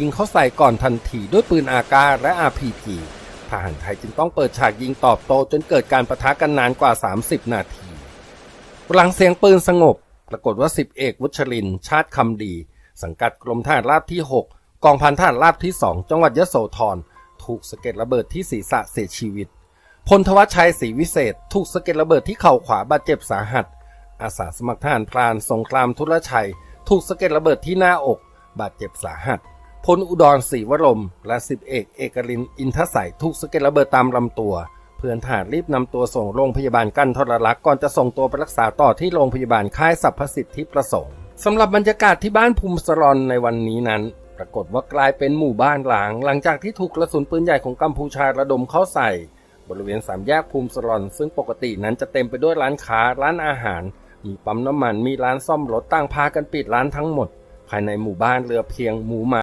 ยิงเข้าใส่ก่อนทันทีด้วยปืนอากาและ RPG ทหารไทยจึงต้องเปิดฉากยิงตอบโต้จนเกิดการประทะกันนานกว่า 30 นาทีหลังเสียงปืนสงบ ปรากฏว่าสิบเอกวุชริน ชาติคำดี สังกัดกรมทหารราบที่ 6 กองพันทหารราบที่ 2 จังหวัดยโสธรถูกสะเก็ดระเบิดที่ศีรษะเสียชีวิตพลทวัชชัยศรีวิเศษ ถูกสะเก็ดระเบิดที่เข่าขวาบาดเจ็บสาหัส อาสาสมัครทหารพรานสงครามทุรชัย ถูกสะเก็ดระเบิดที่หน้าอก บาดเจ็บสาหัส พลอุดรศรีวรม และสิบเอกเอกลินอินทใสยถูกสะเก็ดระเบิดตามลำตัวเพื่อนทหารรีบนำตัวส่งโรงพยาบาลกันทรลักษณ์ก่อนจะส่งตัวไปรักษาต่อที่โรงพยาบาลค่ายสรรพสิทธิประสงค์สำหรับบรรยากาศที่บ้านภูมิสรอนในวันนี้นั้น ปรากฏว่ากลายเป็นหมู่บ้านหลาง หลังจากที่ถูกกระสุนปืนใหญ่ของกัมพูชาระดมเข้าใส่ บริเวณสามแยกภูมิสรอน ซึ่งปกตินั้นจะเต็มไปด้วยร้านค้าร้านอาหาร มีปั๊มน้ำมันมีร้านซ่อมรถต่างพากันปิดร้านทั้งหมด ภายในหมู่บ้านเหลือเพียงหมูหมา